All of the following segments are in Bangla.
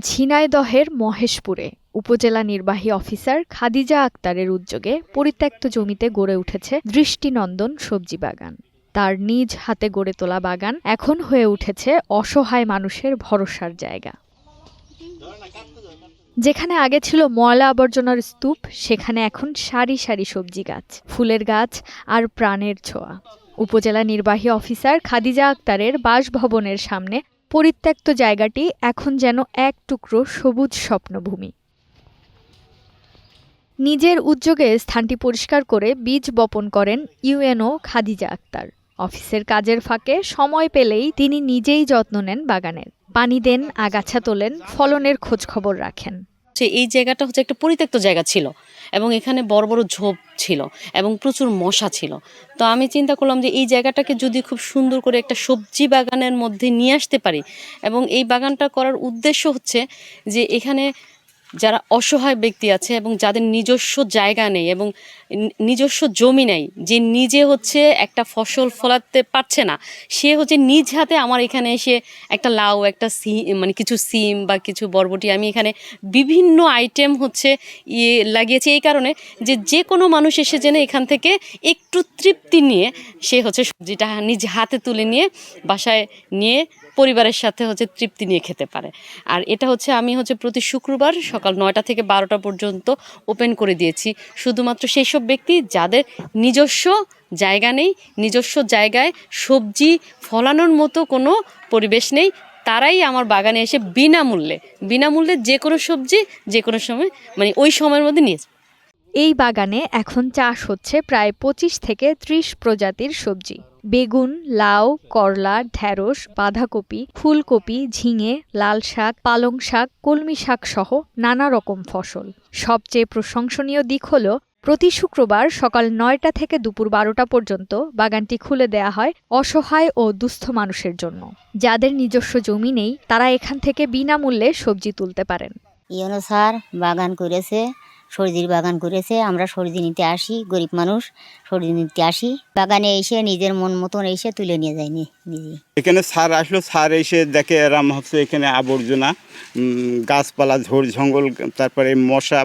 ঝিনাইদহের মহেশপুরে উপজেলা নির্বাহী অফিসার খাদিজা আক্তারের উদ্যোগে পরিত্যক্ত জমিতে গড়ে উঠেছে দৃষ্টিনন্দন সবজি বাগান। তার নিজ হাতে গড়ে তোলা বাগান এখন হয়ে উঠেছে অসহায় মানুষের ভরসার জায়গা। যেখানে আগে ছিল ময়লা আবর্জনার স্তূপ, সেখানে এখন সারি সারি সবজি গাছ, ফুলের গাছ আর প্রাণের ছোঁয়া। উপজেলা নির্বাহী অফিসার খাদিজা আক্তারের বাসভবনের সামনে পরিত্যক্ত জায়গাটি এখন যেন এক টুকরো সবুজ স্বপ্নভূমি। নিজের উদ্যোগে স্থানটি পরিষ্কার করে বীজ বপন করেন ইউএনও খাদিজা আক্তার। অফিসের কাজের ফাঁকে সময় পেলেই তিনি নিজেই যত্ন নেন বাগানের। পানি দেন, আগাছা তোলেন, ফলনের খোঁজ খবর রাখেন। যে এই জায়গাটা হচ্ছে একটা পরিত্যক্ত জায়গা ছিল এবং এখানে বড় বড় ঝোপ ছিল এবং প্রচুর মশা ছিল। তো আমি চিন্তা করলাম যে এই জায়গাটাকে যদি খুব সুন্দর করে একটা সবজি বাগানের মধ্যে নিয়ে আসতে পারি এবং এই বাগানটা করার উদ্দেশ্য হচ্ছে যে এখানে যারা অসহায় ব্যক্তি আছে এবং যাদের নিজস্ব জায়গা নেই এবং নিজস্ব জমি নেই, যে নিজে হচ্ছে একটা ফসল ফলাতে পারছে না, সে হচ্ছে নিজ হাতে আমার এখানে এসে একটা লাউ, একটা সি মানে কিছু সিম বা কিছু বরবটি আমি এখানে বিভিন্ন আইটেম হচ্ছে ইয়ে লাগিয়েছি। এই কারণে যে যে কোনো মানুষ এসে যেন এখান থেকে একটু তৃপ্তি নিয়ে সে হচ্ছে সবজিটা নিজ হাতে তুলে নিয়ে বাসায় নিয়ে পরিবারের সাথে হচ্ছে তৃপ্তি নিয়ে খেতে পারে। আর এটা হচ্ছে আমি হচ্ছে প্রতি শুক্রবার সকাল নয়টা থেকে বারোটা পর্যন্ত ওপেন করে দিয়েছি। শুধুমাত্র সেই সব ব্যক্তি যাদের নিজস্ব জায়গা নেই, নিজস্ব জায়গায় সবজি ফলানোর মতো কোনো পরিবেশ নেই, তারাই আমার বাগানে এসে বিনামূল্যে বিনামূল্যে যে কোনো সবজি, যে কোনো সময় মানে ওই সময়ের মধ্যে নিয়ে। এই বাগানে এখন চাষ হচ্ছে প্রায় পঁচিশ থেকে ত্রিশ প্রজাতির সবজি। বেগুন, লাউ, করলা ঢ্যাঁড়স বাঁধাকপি, ফুলকপি, ঝিঙে, লাল শাক, পালং শাক, কলমি শাক সহ নানা রকম ফসল। সবচেয়ে প্রশংসনীয় দিক হল, প্রতি শুক্রবার সকাল নয়টা থেকে দুপুর বারোটা পর্যন্ত বাগানটি খুলে দেয়া হয় অসহায় ও দুস্থ মানুষের জন্য। যাদের নিজস্ব জমি নেই, তারা এখান থেকে বিনামূল্যে সবজি তুলতে পারেন। ইয়নো স্যার, বাগান করেছে। সবজির বাগান করেছে আমরা সর্দি নিতে আসি, গরিব মানুষ সর্দি নিতে আসি। বাগানে এসে নিজের মন মতন এসে তুলে নিয়ে যায়নি। এখানে সার আসলো, সার এসে দেখে এরাম হচ্ছে এখানে আবর্জনা গাছপালা, ঝোড়, জঙ্গল, তারপরে মশা,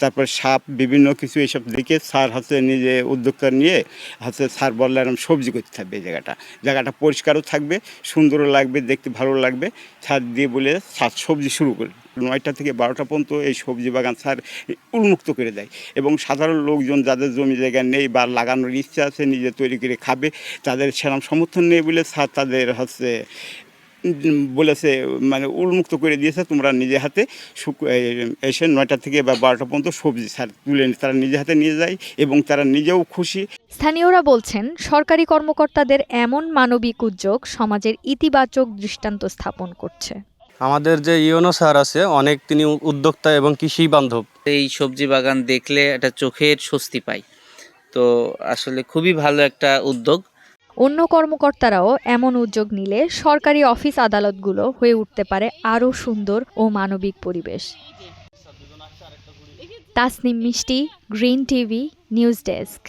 তারপরে সাপ, বিভিন্ন কিছু এসব দেখে সার হচ্ছে নিজে উদ্যোক্তা নিয়ে হচ্ছে সার বললে এরম সবজি করতে থাকবে জায়গাটা। জায়গাটা পরিষ্কারও থাকবে, সুন্দরও লাগবে, দেখতে ভালো লাগবে। সার দিয়ে বলে সার সবজি শুরু করে। নয়টা থেকে বারোটা পর্যন্ত এই সবজি বাগান সার উন্মুক্ত করে দেয় এবং সাধারণ লোকজন যাদের জমি জায়গা নেই বা লাগানোর ইচ্ছা আছে, নিজে তৈরি করে খাবে, তাদের সেরকম সমর্থন নেই বলে স্যার তাদের হচ্ছে বলেছে মানে উন্মুক্ত করে দিয়েছে তোমরা নিজে হাতে এসে নয়টা থেকে বা বারোটা পর্যন্ত সবজি সার তুলে তারা নিজে হাতে নিয়ে যায় এবং তারা নিজেও খুশি। স্থানীয়রা বলছেন সরকারি কর্মকর্তাদের এমন মানবিক উদ্যোগ সমাজের ইতিবাচক দৃষ্টান্ত স্থাপন করছে। আমাদের যে ইওনো স্যার আছে অনেক তিনি উদ্যোক্তা এবং কৃষি বান্ধব। এই সবজি বাগান দেখলে একটা চোখের স্বস্তি পাই। তো আসলে খুবই ভালো একটা উদ্যোগ। অন্য কর্মকর্তারাও এমন উদ্যোগ নিলে সরকারি অফিস আদালতগুলো হয়ে উঠতে পারে আরও সুন্দর ও মানবিক পরিবেশ। তাসনিম মিষ্টি, গ্রিন টিভি, নিউজ ডেস্ক।